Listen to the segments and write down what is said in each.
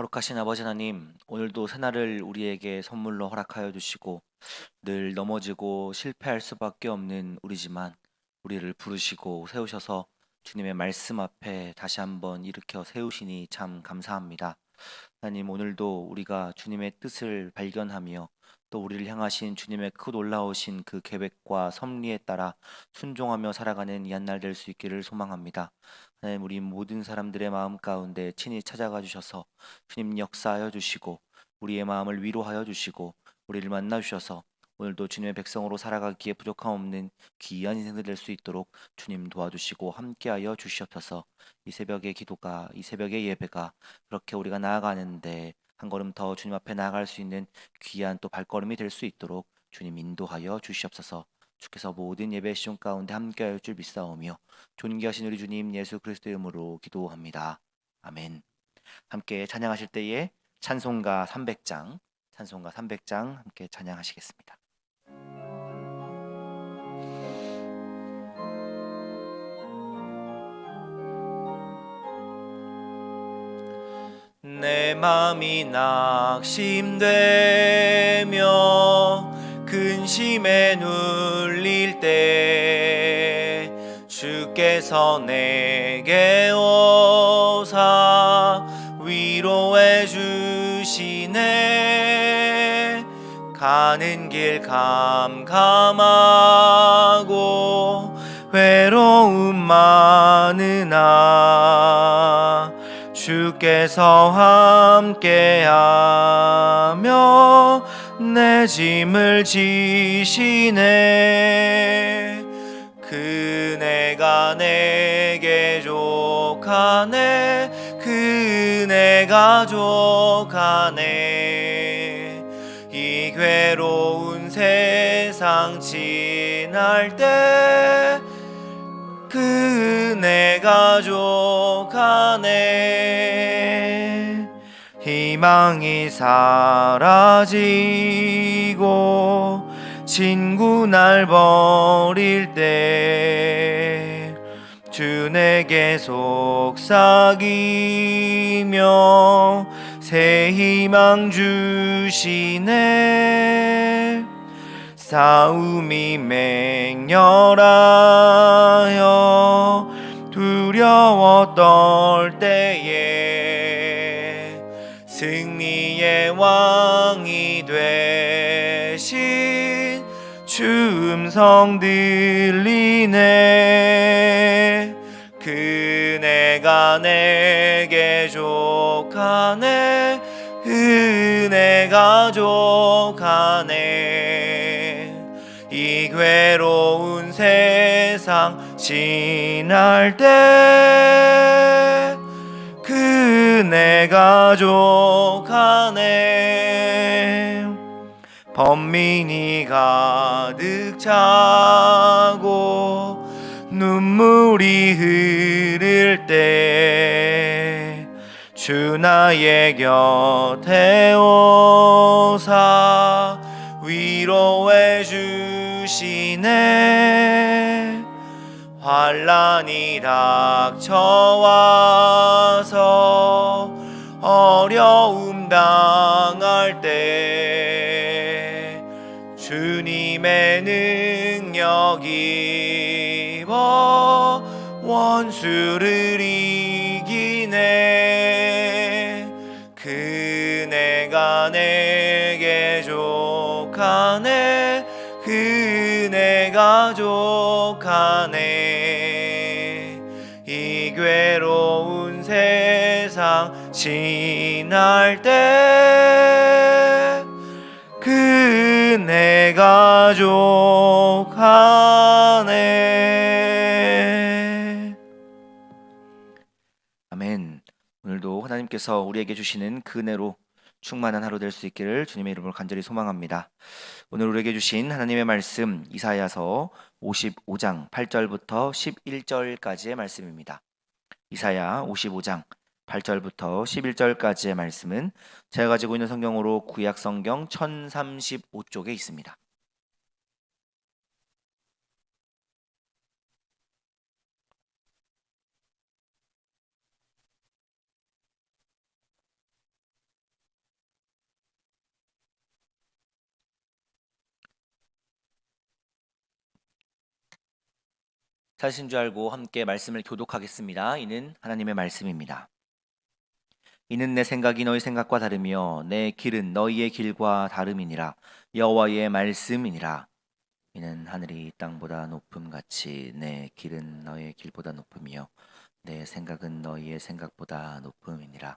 거룩하신 아버지 하나님, 오늘도 새날을 우리에게 선물로 허락하여 주시고 늘 넘어지고 실패할 수밖에 없는 우리지만 우리를 부르시고 세우셔서 주님의 말씀 앞에 다시 한번 일으켜 세우시니 참 감사합니다. 하나님, 오늘도 우리가 주님의 뜻을 발견하며 또 우리를 향하신 주님의 크 놀라우신 그 계획과 섭리에 따라 순종하며 살아가는 이한날 될 수 있기를 소망합니다. 하나님, 우리 모든 사람들의 마음 가운데 친히 찾아가 주셔서 주님 역사하여 주시고 우리의 마음을 위로하여 주시고 우리를 만나 주셔서 오늘도 주님의 백성으로 살아가기에 부족함 없는 귀한 인생들 될 수 있도록 주님 도와주시고 함께하여 주시옵소서. 이 새벽의 기도가 이 새벽의 예배가 그렇게 우리가 나아가는데 한 걸음 더 주님 앞에 나아갈 수 있는 귀한 또 발걸음이 될 수 있도록 주님 인도하여 주시옵소서. 주께서 모든 예배 시간 가운데 함께하여 줄 믿사오며 존귀하신 우리 주님 예수 그리스도의 이름으로 기도합니다. 아멘. 함께 찬양하실 때에 찬송가 300장, 찬송가 300장 함께 찬양하시겠습니다. 내 맘이 낙심되며 근심에 눌릴 때 주께서 내게 오사 위로해 주시네. 가는 길 캄캄하고 외로움 많으나 주께서 함께하며 내 짐을 지시네. 그네가 내게 족하네. 그네가 족하네. 이 괴로운 세상 지날 때 그네 가 족하네. 희망이 사라지고 친구 날 버릴 때 주 내게 속삭이며 새 희망 주시네. 싸움이 맹렬하여 두려워 떨 때에 승리의 왕이 되신 주 음성 들리네. 그네가 내게 족 지날 때 그네 가 족하네 번민이 가득 차고 눈물이 흐를 때 주 나의 곁에 오사 위로해 주시네 환란이 닥쳐와서 어려움 당할 때 주님의 능력 입어 원수를 이기네. 그네가 내게 족하네. 그네가 족 지날 때 그네 가 족하네 아멘 오늘도 하나님께서 우리에게 주시는 그 은혜로 충만한 하루 될 수 있기를 주님의 이름으로 간절히 소망합니다. 오늘 우리에게 주신 하나님의 말씀 이사야서 55장 8절부터 11절까지의 말씀입니다. 이사야 55장 8절부터 11절까지의 말씀은 제가 가지고 있는 성경으로 구약 성경 1035쪽에 있습니다. 사실인 줄 알고 함께 말씀을 교독하겠습니다. 이는 하나님의 말씀입니다. 이는 내 생각이 너희 생각과 다르며 내 길은 너희의 길과 다름이니라. 여호와의 말씀이니라. 이는 하늘이 땅보다 높음 같이 내 길은 너희의 길보다 높으며 내 생각은 너희의 생각보다 높음이니라.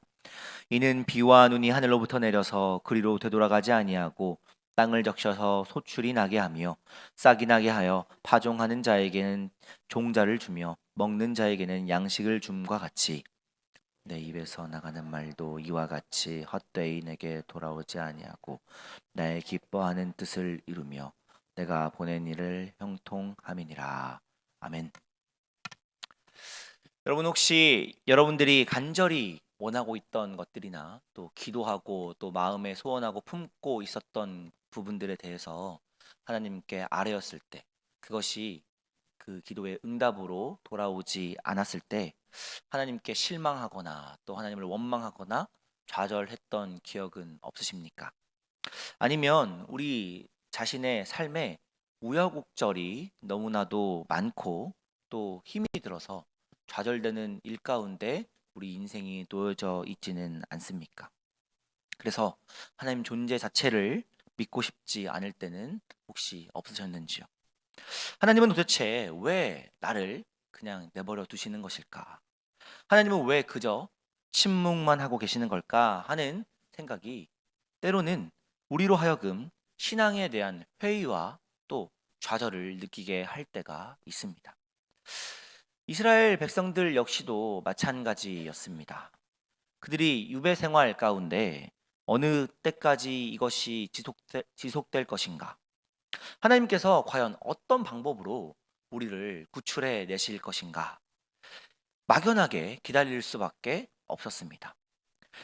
이는 비와 눈이 하늘로부터 내려서 그리로 되돌아가지 아니하고 땅을 적셔서 소출이 나게 하며 싹이 나게 하여 파종하는 자에게는 종자를 주며 먹는 자에게는 양식을 줌과 같이 내 입에서 나가는 말도 이와 같이 헛되이 내게 돌아오지 아니하고 나의 기뻐하는 뜻을 이루며 내가 보낸 일을 형통함이니라. 아멘. 여러분 혹시 여러분들이 간절히 원하고 있던 것들이나 또 기도하고 또 마음에 소원하고 품고 있었던 부분들에 대해서 하나님께 아뢰었을 때 그것이 그 기도의 응답으로 돌아오지 않았을 때 하나님께 실망하거나 또 하나님을 원망하거나 좌절했던 기억은 없으십니까? 아니면 우리 자신의 삶에 우여곡절이 너무나도 많고 또 힘이 들어서 좌절되는 일 가운데 우리 인생이 놓여져 있지는 않습니까? 그래서 하나님 존재 자체를 믿고 싶지 않을 때는 혹시 없으셨는지요? 하나님은 도대체 왜 나를 그냥 내버려 두시는 것일까? 하나님은 왜 그저 침묵만 하고 계시는 걸까 하는 생각이 때로는 우리로 하여금 신앙에 대한 회의와 또 좌절을 느끼게 할 때가 있습니다. 이스라엘 백성들 역시도 마찬가지였습니다. 그들이 유배 생활 가운데 어느 때까지 이것이 지속될, 지속될 것인가? 하나님께서 과연 어떤 방법으로 우리를 구출해 내실 것인가? 막연하게 기다릴 수밖에 없었습니다.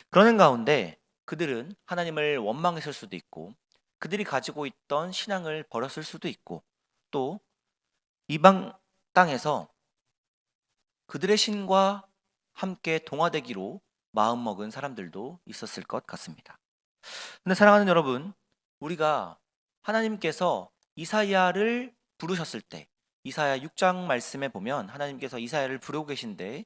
그러는 가운데 그들은 하나님을 원망했을 수도 있고 그들이 가지고 있던 신앙을 버렸을 수도 있고 또 이방 땅에서 그들의 신과 함께 동화되기로 마음먹은 사람들도 있었을 것 같습니다. 근데 사랑하는 여러분, 우리가 하나님께서 이사야를 부르셨을 때 이사야 6장 말씀에 보면 하나님께서 이사야를 부르고 계신데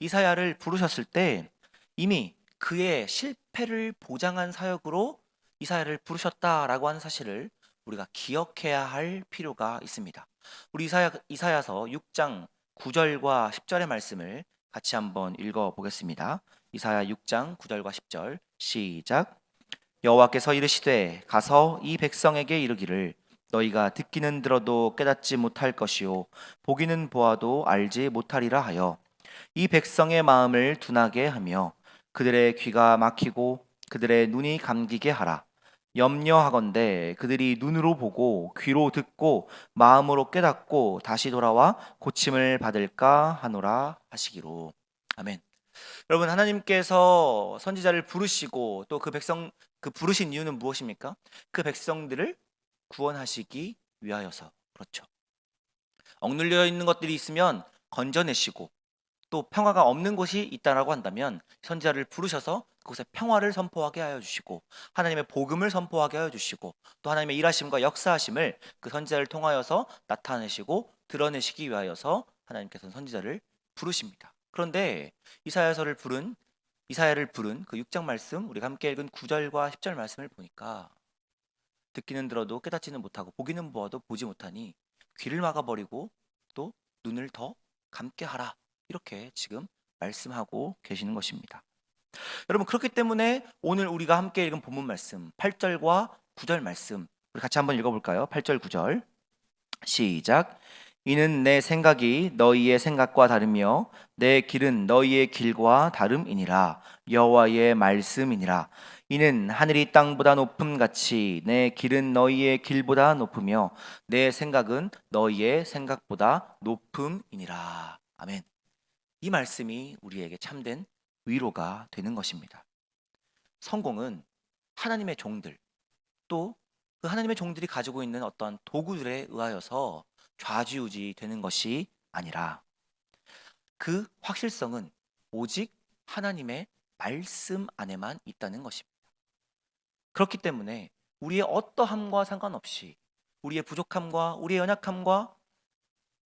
이사야를 부르셨을 때 이미 그의 실패를 보장한 사역으로 이사야를 부르셨다라고 하는 사실을 우리가 기억해야 할 필요가 있습니다. 우리 이사야, 이사야서 6장 9절과 10절의 말씀을 같이 한번 읽어 보겠습니다. 이사야 6장 9절과 10절 시작 여호와께서 이르시되 가서 이 백성에게 이르기를 너희가 듣기는 들어도 깨닫지 못할 것이요 보기는 보아도 알지 못하리라 하여 이 백성의 마음을 둔하게 하며 그들의 귀가 막히고 그들의 눈이 감기게 하라 염려하건대 그들이 눈으로 보고 귀로 듣고 마음으로 깨닫고 다시 돌아와 고침을 받을까 하노라 하시기로 아멘. 여러분 하나님께서 선지자를 부르시고 또 그 백성 그 부르신 이유는 무엇입니까? 그 백성들을 구원하시기 위하여서 그렇죠. 억눌려 있는 것들이 있으면 건져내시고 또 평화가 없는 곳이 있다라고 한다면 선지자를 부르셔서 그곳에 평화를 선포하게 하여 주시고 하나님의 복음을 선포하게 하여 주시고 또 하나님의 일하심과 역사하심을 그 선지자를 통하여서 나타내시고 드러내시기 위하여서 하나님께서는 선지자를 부르십니다. 그런데 이사야서를 부른 이사야를 부른 그 6장 말씀 우리가 함께 읽은 9절과 10절 말씀을 보니까 듣기는 들어도 깨닫지는 못하고 보기는 보아도 보지 못하니 귀를 막아버리고 또 눈을 더 감게 하라. 이렇게 지금 말씀하고 계시는 것입니다. 여러분 그렇기 때문에 오늘 우리가 함께 읽은 본문 말씀 8절과 9절 말씀 우리 같이 한번 읽어볼까요? 8절 9절. 시작. 이는 내 생각이 너희의 생각과 다르며 내 길은 너희의 길과 다름이니라. 여호와의 말씀이니라 이는 하늘이 땅보다 높음 같이 내 길은 너희의 길보다 높으며 내 생각은 너희의 생각보다 높음이니라 아멘 이 말씀이 우리에게 참된 위로가 되는 것입니다. 성공은 하나님의 종들 또 그 하나님의 종들이 가지고 있는 어떤 도구들에 의하여서 좌지우지 되는 것이 아니라 그 확실성은 오직 하나님의 말씀 안에만 있다는 것입니다. 그렇기 때문에 우리의 어떠함과 상관없이 우리의 부족함과 우리의 연약함과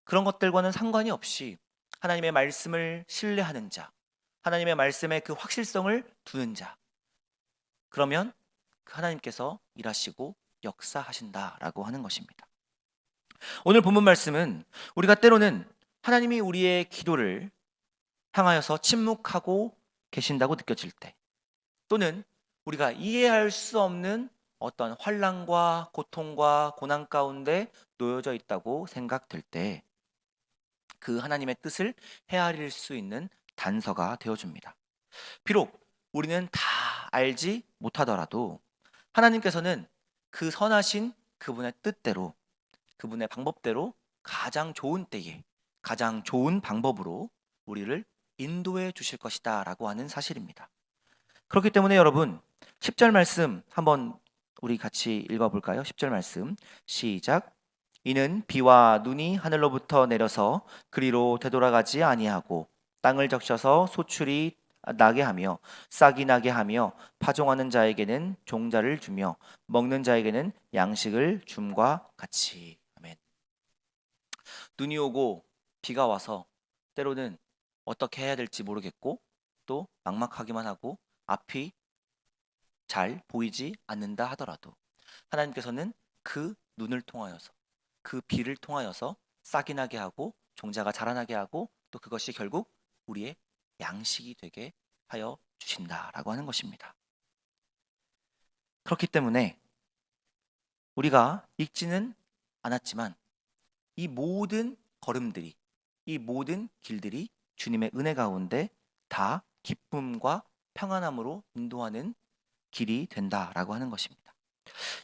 그런 것들과는 상관이 없이 하나님의 말씀을 신뢰하는 자, 하나님의 말씀의 그 확실성을 두는 자. 그러면 그 하나님께서 일하시고 역사하신다라고 하는 것입니다. 오늘 본문 말씀은 우리가 때로는 하나님이 우리의 기도를 향하여서 침묵하고 계신다고 느껴질 때 또는 우리가 이해할 수 없는 어떤 환란과 고통과 고난 가운데 놓여져 있다고 생각될 때 그 하나님의 뜻을 헤아릴 수 있는 단서가 되어 줍니다. 비록 우리는 다 알지 못하더라도 하나님께서는 그 선하신 그분의 뜻대로 그분의 방법대로 가장 좋은 때에 가장 좋은 방법으로 우리를 인도해 주실 것이다 라고 하는 사실입니다. 그렇기 때문에 여러분 10절 말씀 한번 우리 같이 읽어 볼까요? 10절 말씀. 시작. 이는 비와 눈이 하늘로부터 내려서 그리로 되돌아가지 아니하고 땅을 적셔서 소출이 나게 하며 싹이 나게 하며 파종하는 자에게는 종자를 주며 먹는 자에게는 양식을 줌과 같이. 아멘. 눈이 오고 비가 와서 때로는 어떻게 해야 될지 모르겠고 또 막막하기만 하고 앞이 잘 보이지 않는다 하더라도 하나님께서는 그 눈을 통하여서 그 비를 통하여서 싹이 나게 하고 종자가 자라나게 하고 또 그것이 결국 우리의 양식이 되게 하여 주신다라고 하는 것입니다. 그렇기 때문에 우리가 읽지는 않았지만 이 모든 걸음들이 이 모든 길들이 주님의 은혜 가운데 다 기쁨과 평안함으로 인도하는 길이 된다라고 하는 것입니다.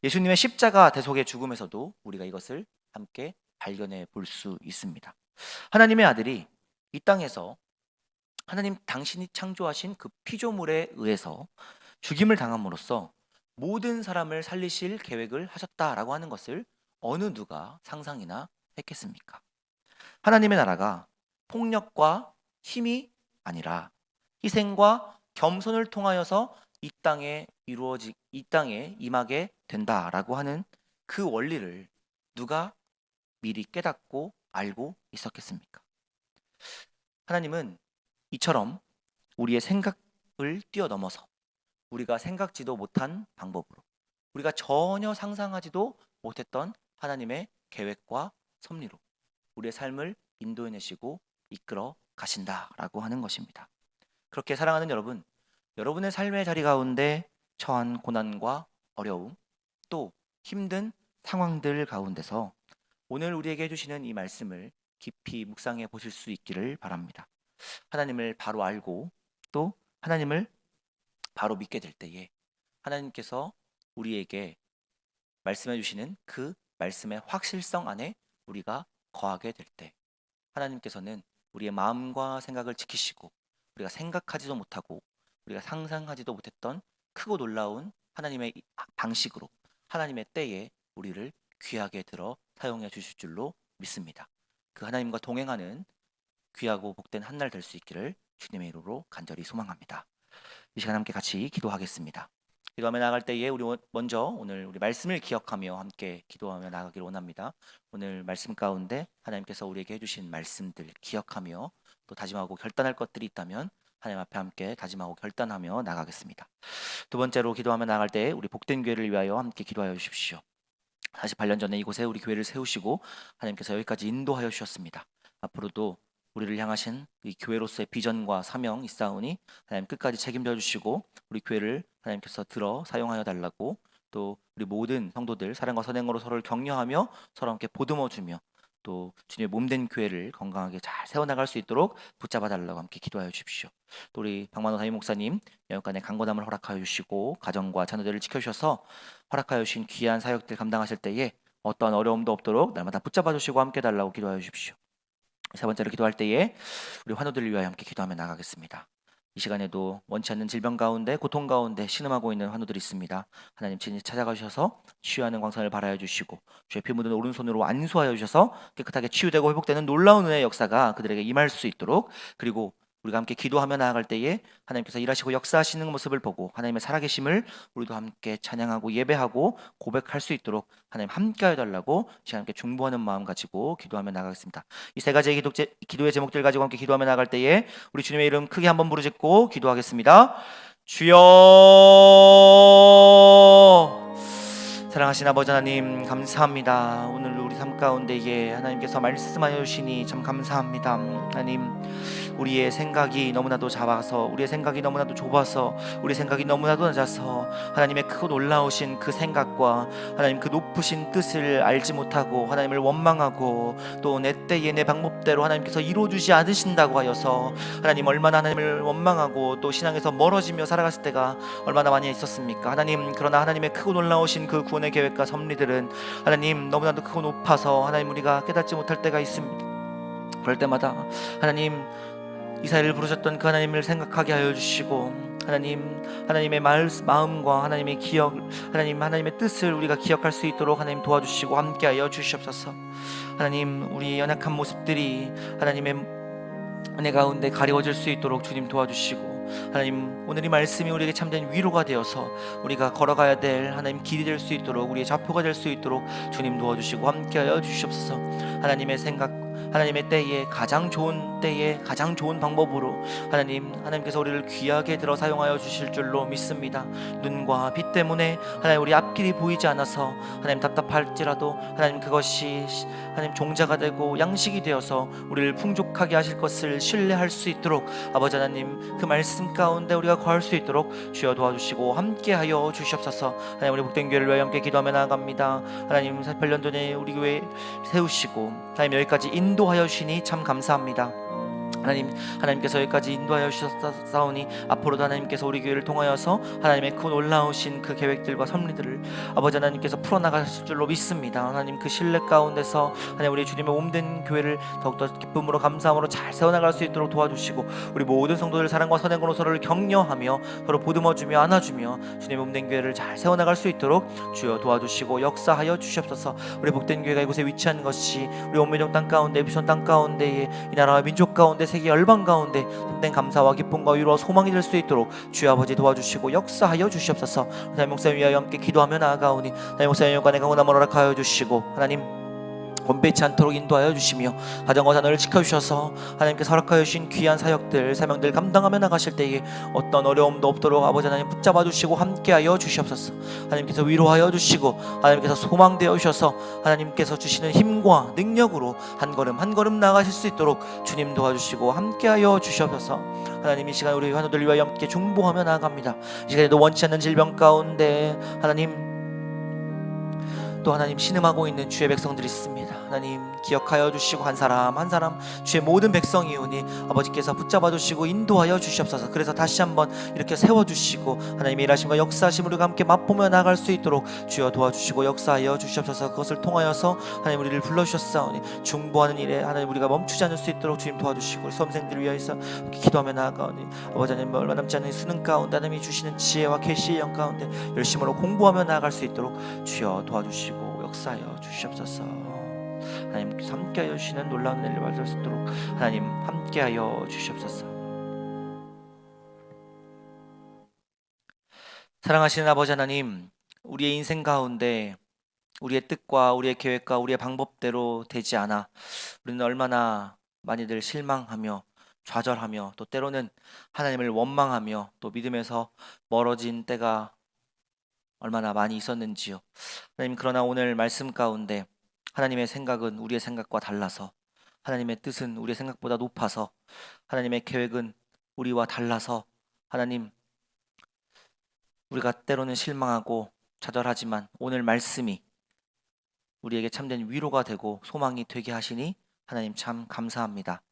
예수님의 십자가 대속의 죽음에서도 우리가 이것을 함께 발견해 볼 수 있습니다. 하나님의 아들이 이 땅에서 하나님 당신이 창조하신 그 피조물에 의해서 죽임을 당함으로써 모든 사람을 살리실 계획을 하셨다라고 하는 것을 어느 누가 상상이나 했겠습니까? 하나님의 나라가 폭력과 힘이 아니라 희생과 겸손을 통하여서 이 땅에 이루어지 이 땅에 임하게 된다라고 하는 그 원리를 누가 미리 깨닫고 알고 있었겠습니까? 하나님은 이처럼 우리의 생각을 뛰어넘어서 우리가 생각지도 못한 방법으로 우리가 전혀 상상하지도 못했던 하나님의 계획과 섭리로 우리의 삶을 인도해내시고 이끌어 가신다라고 하는 것입니다. 그렇게 사랑하는 여러분, 여러분의 삶의 자리 가운데 처한 고난과 어려움, 또 힘든 상황들 가운데서 오늘 우리에게 해주시는 이 말씀을 깊이 묵상해 보실 수 있기를 바랍니다. 하나님을 바로 알고 또 하나님을 바로 믿게 될 때에 하나님께서 우리에게 말씀해 주시는 그 말씀의 확실성 안에 우리가 거하게 될 때 하나님께서는 우리의 마음과 생각을 지키시고 우리가 생각하지도 못하고 우리가 상상하지도 못했던 크고 놀라운 하나님의 이- 방식으로 하나님의 때에 우리를 귀하게 들어 사용해 주실 줄로 믿습니다. 그 하나님과 동행하는 귀하고 복된 한 날 될 수 있기를 주님의 이름으로 간절히 소망합니다. 이 시간 함께 같이 기도하겠습니다. 기도하며 나갈 때에 우리 원- 먼저 오늘 우리 말씀을 기억하며 함께 기도하며 나가기를 원합니다. 오늘 말씀 가운데 하나님께서 우리에게 해주신 말씀들 기억하며 또 다짐하고 결단할 것들이 있다면 하나님 앞에 함께 다짐하고 결단하며 나가겠습니다. 두 번째로 기도하며 나갈 때 우리 복된 교회를 위하여 함께 기도하여 주십시오. 48년 전에 이곳에 우리 교회를 세우시고 하나님께서 여기까지 인도하여 주셨습니다. 앞으로도 우리를 향하신 이 교회로서의 비전과 사명 있사오니 하나님 끝까지 책임져 주시고 우리 교회를 하나님께서 들어 사용하여 달라고 또 우리 모든 성도들 사랑과 선행으로 서로를 격려하며 서로 함께 보듬어 주며 또 주님의 몸된 교회를 건강하게 잘 세워나갈 수 있도록 붙잡아 달라고 함께 기도하여 주십시오. 또 우리 박만호 담임 목사님 영육간의 강건함을 허락하여 주시고 가정과 자녀들을 지켜주셔서 허락하여 주신 귀한 사역들 감당하실 때에 어떠한 어려움도 없도록 날마다 붙잡아 주시고 함께 달라고 기도하여 주십시오. 세 번째로 기도할 때에 우리 환우들을 위하여 함께 기도하며 나가겠습니다. 이 시간에도 원치 않는 질병 가운데 고통 가운데 신음하고 있는 환우들이 있습니다. 하나님 친히 찾아가셔서 치유하는 광선을 발하여 주시고 주의 피 묻은 오른손으로 안수하여 주셔서 깨끗하게 치유되고 회복되는 놀라운 은혜의 역사가 그들에게 임할 수 있도록 그리고 우리가 함께 기도하며 나아갈 때에 하나님께서 일하시고 역사하시는 모습을 보고 하나님의 살아계심을 우리도 함께 찬양하고 예배하고 고백할 수 있도록 하나님 함께하여 달라고 시간 함께 중보하는 마음 가지고 기도하며 나가겠습니다. 이 세 가지의 기도, 제, 기도의 제목들 가지고 함께 기도하며 나갈 때에 우리 주님의 이름 크게 한번 부르짖고 기도하겠습니다. 주여 사랑하신 아버지 하나님 감사합니다. 오늘 우리 삶 가운데에 하나님께서 말씀하여 주시니 참 감사합니다. 하나님 우리의 생각이 너무나도 작아서 우리의 생각이 너무나도 좁아서 우리 생각이 너무나도 낮아서 하나님의 크고 놀라우신 그 생각과 하나님 그 높으신 뜻을 알지 못하고 하나님을 원망하고 또 내 때에 내 방법대로 하나님께서 이루어주지 않으신다고 하여서 하나님 얼마나 하나님을 원망하고 또 신앙에서 멀어지며 살아갔을 때가 얼마나 많이 있었습니까? 하나님 그러나 하나님의 크고 놀라우신 그 구원의 계획과 섭리들은 하나님 너무나도 크고 높아서 하나님 우리가 깨닫지 못할 때가 있습니다. 그럴 때마다 하나님 이사야를 부르셨던 그 하나님을 생각하게 하여 주시고 하나님 하나님의 말, 마음과 하나님의 기억 하나님 하나님의 뜻을 우리가 기억할 수 있도록 하나님 도와주시고 함께하여 주시옵소서. 하나님 우리 연약한 모습들이 하나님의 은혜 가운데 가려워질 수 있도록 주님 도와주시고 하나님 오늘 이 말씀이 우리에게 참된 위로가 되어서 우리가 걸어가야 될 하나님 길이 될 수 있도록 우리의 좌표가 될 수 있도록 주님 도와주시고 함께하여 주시옵소서. 하나님의 생각 하나님의 때에 가장 좋은 때에 가장 좋은 방법으로 하나님 하나님께서 우리를 귀하게 들어 사용하여 주실 줄로 믿습니다. 눈과 빛 때문에 하나님 우리 앞길이 보이지 않아서 하나님 답답할지라도 하나님 그것이 하나님 종자가 되고 양식이 되어서 우리를 풍족하게 하실 것을 신뢰할 수 있도록 아버지 하나님 그 말씀 가운데 우리가 거할 수 있도록 주여 도와주시고 함께하여 주시옵소서. 하나님 우리 복된 교회를 위하여 함께 기도하며 나아갑니다. 하나님 8년 전에 우리 교회 세우시고 하나님 여기까지 인도하여 주시니 참 감사합니다 하나님 하나님께서 여기까지 인도하여 주셨사오니 앞으로도 하나님께서 우리 교회를 통하여서 하나님의 그 놀라우신 그 계획들과 섭리들을 아버지 하나님께서 풀어나가실 줄로 믿습니다. 하나님 그 신뢰 가운데서 하나님 우리 주님의 몸된 교회를 더욱더 기쁨으로 감사함으로 잘 세워나갈 수 있도록 도와주시고 우리 모든 성도들 사랑과 선행으로 서로를 격려하며 서로 보듬어주며 안아주며 주님의 몸된 교회를 잘 세워나갈 수 있도록 주여 도와주시고 역사하여 주시옵소서 우리 복된 교회가 이곳에 위치한 것이 우리 온미령 땅 가운데 비손 땅 가운데에 이 나라와 민족 가운데 세계 열방 가운데 참된 감사와 기쁨과 위로와 소망이 될 수 있도록 주여 아버지 도와주시고 역사하여 주시옵소서. 하나님 목사님 위하여 함께 기도하며 나아가오니 하나님 목사님 여관에 강원함을 허락하여 주시고 하나님 번배치 않도록 인도하여 주시며 가정과 자녀를 지켜주셔서 하나님께 허락하여 주신 귀한 사역들 사명들 감당하며 나가실 때에 어떤 어려움도 없도록 아버지 하나님 붙잡아 주시고 함께하여 주시옵소서. 하나님께서 위로하여 주시고 하나님께서 소망되어 주셔서 하나님께서 주시는 힘과 능력으로 한 걸음 한 걸음 나가실 수 있도록 주님 도와주시고 함께하여 주시옵소서. 하나님 이 시간 우리 환우들 위하여 함께 중보하며 나아갑니다. 이 시간에도 원치 않는 질병 가운데 하나님 또 하나님 신음하고 있는 주의 백성들이 있습니다. 하나님 기억하여 주시고 한 사람 한 사람 주의 모든 백성이오니 아버지께서 붙잡아 주시고 인도하여 주시옵소서. 그래서 다시 한번 이렇게 세워 주시고 하나님의 일하심과 역사하심을 우리가 함께 맛보며 나갈 수 있도록 주여 도와주시고 역사하여 주시옵소서. 그것을 통하여서 하나님 우리를 불러 주셨사오니 중보하는 일에 하나님 우리가 멈추지 않을 수 있도록 주님 도와주시고 우리 수험생들 을 위하여서 기도하며 나아가오니 아버지 하나님 얼마 남지 않은 수능 가운데 하나님이 주시는 지혜와 계시의 영 가운데 열심으로 공부하며 나아갈 수 있도록 주여 도와주시고 역사하여 주시옵소서. 하나님 함께하여 주시는 놀라운 은혜를 받을 수 있도록 하나님 함께하여 주시옵소서. 사랑하시는 아버지 하나님, 우리의 인생 가운데 우리의 뜻과 우리의 계획과 우리의 방법대로 되지 않아 우리는 얼마나 많이들 실망하며 좌절하며 또 때로는 하나님을 원망하며 또 믿음에서 멀어진 때가 얼마나 많이 있었는지요. 하나님 그러나 오늘 말씀 가운데 하나님의 생각은 우리의 생각과 달라서 하나님의 뜻은 우리의 생각보다 높아서 하나님의 계획은 우리와 달라서 하나님 우리가 때로는 실망하고 좌절하지만 오늘 말씀이 우리에게 참된 위로가 되고 소망이 되게 하시니 하나님 참 감사합니다.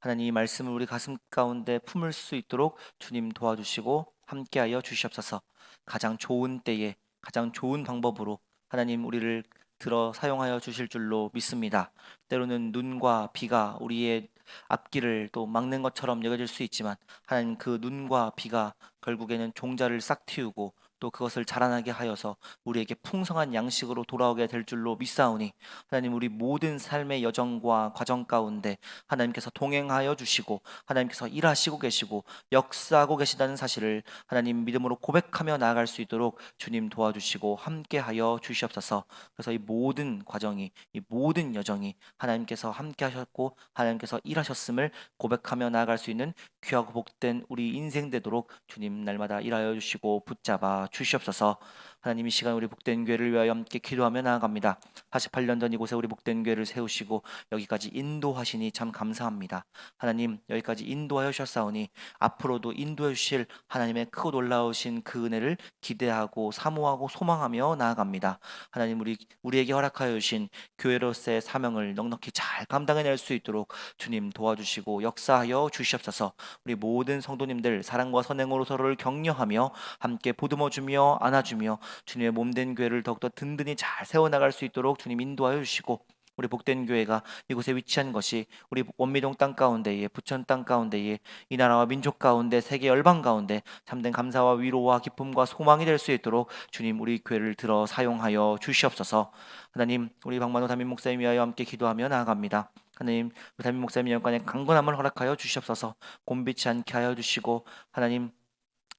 하나님 이 말씀을 우리 가슴 가운데 품을 수 있도록 주님 도와주시고 함께하여 주시옵소서. 가장 좋은 때에 가장 좋은 방법으로 하나님 우리를 들어 사용하여 주실 줄로 믿습니다. 때로는 눈과 비가 우리의 앞길을 또 막는 것처럼 여겨질 수 있지만 하나님 그 눈과 비가 결국에는 종자를 싹 틔우고 또 그것을 자라나게 하여서 우리에게 풍성한 양식으로 돌아오게 될 줄로 믿사오니 하나님 우리 모든 삶의 여정과 과정 가운데 하나님께서 동행하여 주시고 하나님께서 일하시고 계시고 역사하고 계시다는 사실을 하나님 믿음으로 고백하며 나아갈 수 있도록 주님 도와주시고 함께하여 주시옵소서. 그래서 이 모든 과정이 이 모든 여정이 하나님께서 함께하셨고 하나님께서 일하셨음을 고백하며 나아갈 수 있는 귀하고 복된 우리 인생 되도록 주님 날마다 일하여 주시고 붙잡아 주시옵소서. 하나님 이 시간 우리 복된 교회를 위하여 함께 기도하며 나아갑니다. 48년 전 이곳에 우리 복된 교회를 세우시고 여기까지 인도하시니 참 감사합니다. 하나님 여기까지 인도하여 주셨사오니 앞으로도 인도해 주실 하나님의 크고 놀라우신 그 은혜를 기대하고 사모하고 소망하며 나아갑니다. 하나님 우리 우리에게 허락하여 주신 교회로서의 사명을 넉넉히 잘 감당해낼 수 있도록 주님 도와주시고 역사하여 주시옵소서. 우리 모든 성도님들 사랑과 선행으로 서로를 격려하며 함께 보듬어 주며 안아주며 주님의 몸된 교회를 더욱더 든든히 잘 세워나갈 수 있도록 주님 인도하여 주시고 우리 복된 교회가 이곳에 위치한 것이 우리 원미동 땅 가운데에 부천 땅 가운데에 이 나라와 민족 가운데 세계 열방 가운데 참된 감사와 위로와 기쁨과 소망이 될 수 있도록 주님 우리 교회를 들어 사용하여 주시옵소서. 하나님 우리 박만호 담임 목사님 위하여 함께 기도하며 나아갑니다. 하나님 담임 목사님 영관에 강건함을 허락하여 주시옵소서. 곤비치 않게 하여 주시고 하나님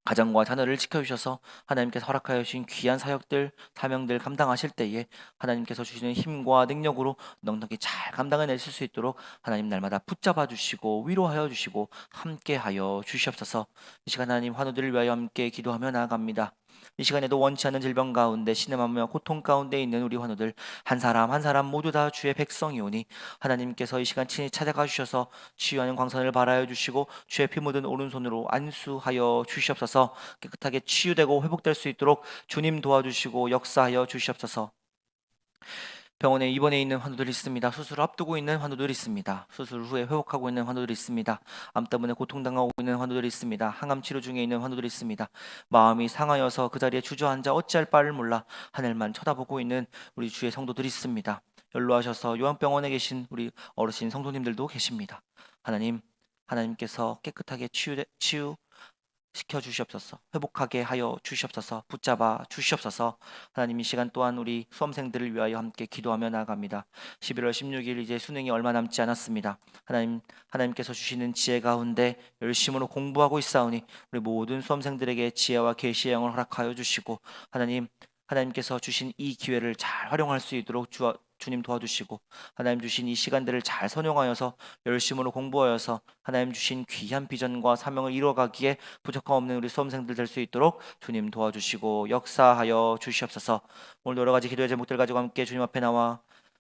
가정과 자녀를 지켜주셔서 하나님께서 허락하여 주신 귀한 사역들, 사명들 감당하실 때에 하나님께서 주시는 힘과 능력으로 넉넉히 잘 감당해내실 수 있도록 하나님 날마다 붙잡아 주시고 위로하여 주시고 함께하여 주시옵소서. 이 시간 하나님 환우들을 위하여 함께 기도하며 나아갑니다. 이 시간에도 원치 않는 질병 가운데 신음하며 고통 가운데 있는 우리 환우들 한 사람 한 사람 모두 다 주의 백성이오니 하나님께서 이 시간 친히 찾아가 주셔서 치유하는 광선을 발하여 주시고 주의 피 묻은 오른손으로 안수하여 주시옵소서. 깨끗하게 치유되고 회복될 수 있도록 주님 도와주시고 역사하여 주시옵소서 병원에 입원해 있는 환우들이 있습니다. 수술을 앞두고 있는 환우들이 있습니다. 수술 후에 회복하고 있는 환우들이 있습니다. 암 때문에 고통당하고 있는 환우들이 있습니다. 항암 치료 중에 있는 환우들이 있습니다. 마음이 상하여서 그 자리에 주저앉아 어찌할 바를 몰라 하늘만 쳐다보고 있는 우리 주의 성도들이 있습니다. 연로하셔서 요양병원에 계신 우리 어르신 성도님들도 계십니다. 하나님, 하나님께서 깨끗하게 치유, 치유 시켜 주시옵소서. 회복하게 하여 주시옵소서. 붙잡아 주시옵소서. 하나님 이 시간 또한 우리 수험생들을 위하여 함께 기도하며 나아갑니다. 11월 16일 이제 수능이 얼마 남지 않았습니다. 하나님 하나님께서 주시는 지혜 가운데 열심으로 공부하고 있사오니 우리 모든 수험생들에게 지혜와 계시의 영을 허락하여 주시고 하나님 하나님께서 주신 이 기회를 잘 활용할 수 있도록 주, 주님 도와주시고 하나님 주신 이 시간들을 잘 선용하여서 열심으로 공부하여서 하나님 주신 귀한 비전과 사명을 이루어가기에 부족함 없는 우리 수험생들 될 수 있도록 주님 도와주시고 역사하여 주시옵소서. 오늘 여러 가지 기도의 제목들 가지고 함께 주님 앞에 나와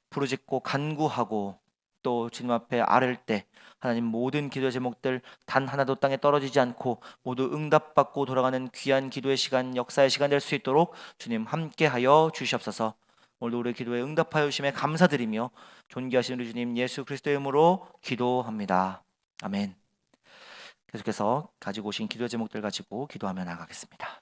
부르짖고 간구하고 또 주님 앞에 아를 때 하나님 모든 기도의 제목들 단 하나도 땅에 떨어지지 않고 모두 응답받고 돌아가는 귀한 기도의 시간 역사의 시간 될 수 있도록 주님 함께하여 주시옵소서. 오늘도 우리 기도에 응답하여 주심에 감사드리며 존귀하신 우리 주님 예수 그리스도의 이름으로 기도합니다. 아멘. 계속해서 가지고 오신 기도 제목들 가지고 기도하며 나가겠습니다.